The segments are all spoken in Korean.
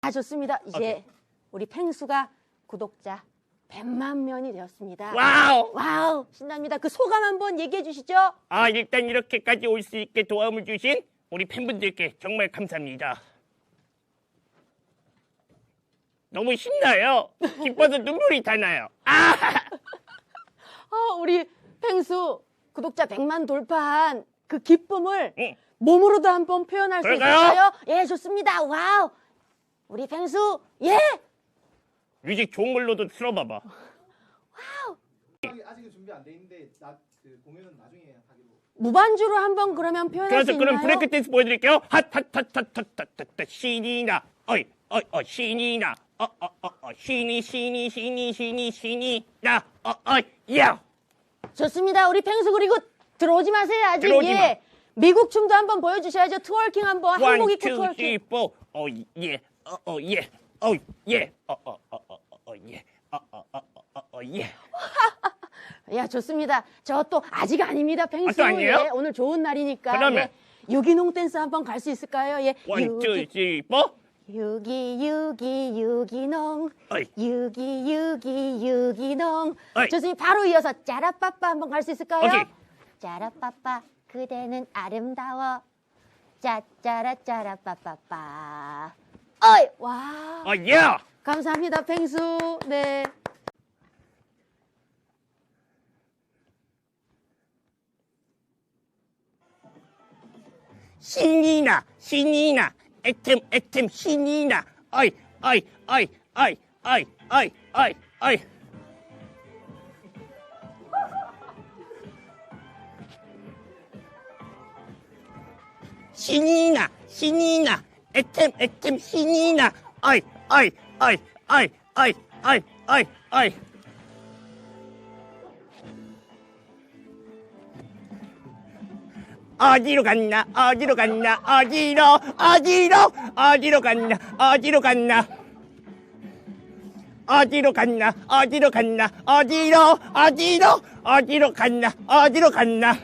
아 좋습니다. 이제 오케이. 우리 펭수가 구독자 100만 명이 되었습니다. 와우! 와우 신납니다. 그 소감 한번 얘기해 주시죠. 아, 일단 이렇게까지 올 수 있게 도움을 주신 우리 팬분들께 정말 감사합니다. 너무 신나요. 기뻐서 눈물이 다 나요. 아! 아 우리 펭수 구독자 100만 돌파한 그 기쁨을 응. 몸으로도 한번 표현할 수 그럴까요? 있을까요? 예 좋습니다. 와우 우리 펭수 예 뮤직 좋은 걸로도 틀어봐봐. 아직- 준비 안 돼 있는데 나 그 공연은 나중에 하기로. 무반주로 한번 그러면 표현할 수 그래서 있나요? 그럼 브레이크 댄스 보여드릴게요. 핫핫핫핫핫핫핫 신이 나, 어이, 어이, 어, 신이 나, 어, 어, 어, 어, 신이, 신이, 신이, 신이, 신이 나, 어, 어, 야. 좋습니다. 우리 펭수 그리고 들어오지 마세요 아직 들어오지 마. 예 미국 춤도 한번 보여주셔야죠. 투월킹 한번 한복 원, 입고 투, 투월킹. 쓰리, 포, 어, 예, 어, 어, 예, 어, 예, 어, 어, 어, 어, 어, 어, 예, 어, 어, 어, 어, 어, 어, 예. 야 좋습니다. 저 또 아직 아닙니다, 펭수. 아, 또 아니에요? 예, 오늘 좋은 날이니까. 그러면? 예. 유기농 댄스 한번 갈 수 있을까요? 예. 원, 투, 유기, 쓰리, 포, 유기 유기 유기농. 어이. 유기 유기 유기농. 어이. 좋습니다. 바로 이어서 짜라빠빠 한번 갈 수 있을까요? 오케이. 짜라빠빠 그대는 아름다워. 짜짜라 짜라빠빠빠. 어이. 와. 아, 예. 감사합니다, 펭수. 네. 신이나, 신이나, 액템 액템 신이나. 어이, 어이, 어이, 어이, 어이, 어이, 어이, 어이. 신이나, 신이나, אתם, אתם חינינה! אוי, אוי, אוי, אוי, אוי, אוי, אוי, אוי. 어디로 갔나 어디로 갔나 어디로 어디로 어디로 갔나 어디로 갔나 어디로 갔나 어디로 갔나 어디로 어디로 어디로 갔나 어디로 갔나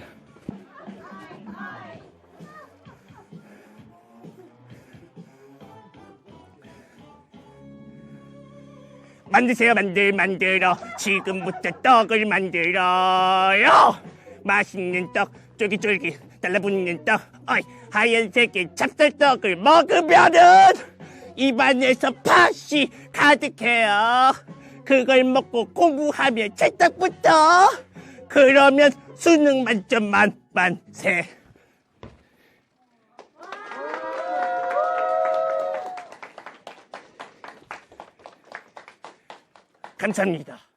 만드세요 만들 만들어. 지금부터 떡을 만들어요. 맛있는 떡 쫄깃쫄깃 달라붙는 떡 어이 하얀색의 찹쌀떡을 먹으면은 입안에서 팥이 가득해요. 그걸 먹고 공부하면 찰떡부터. 그러면 수능 만점 만만세 감사합니다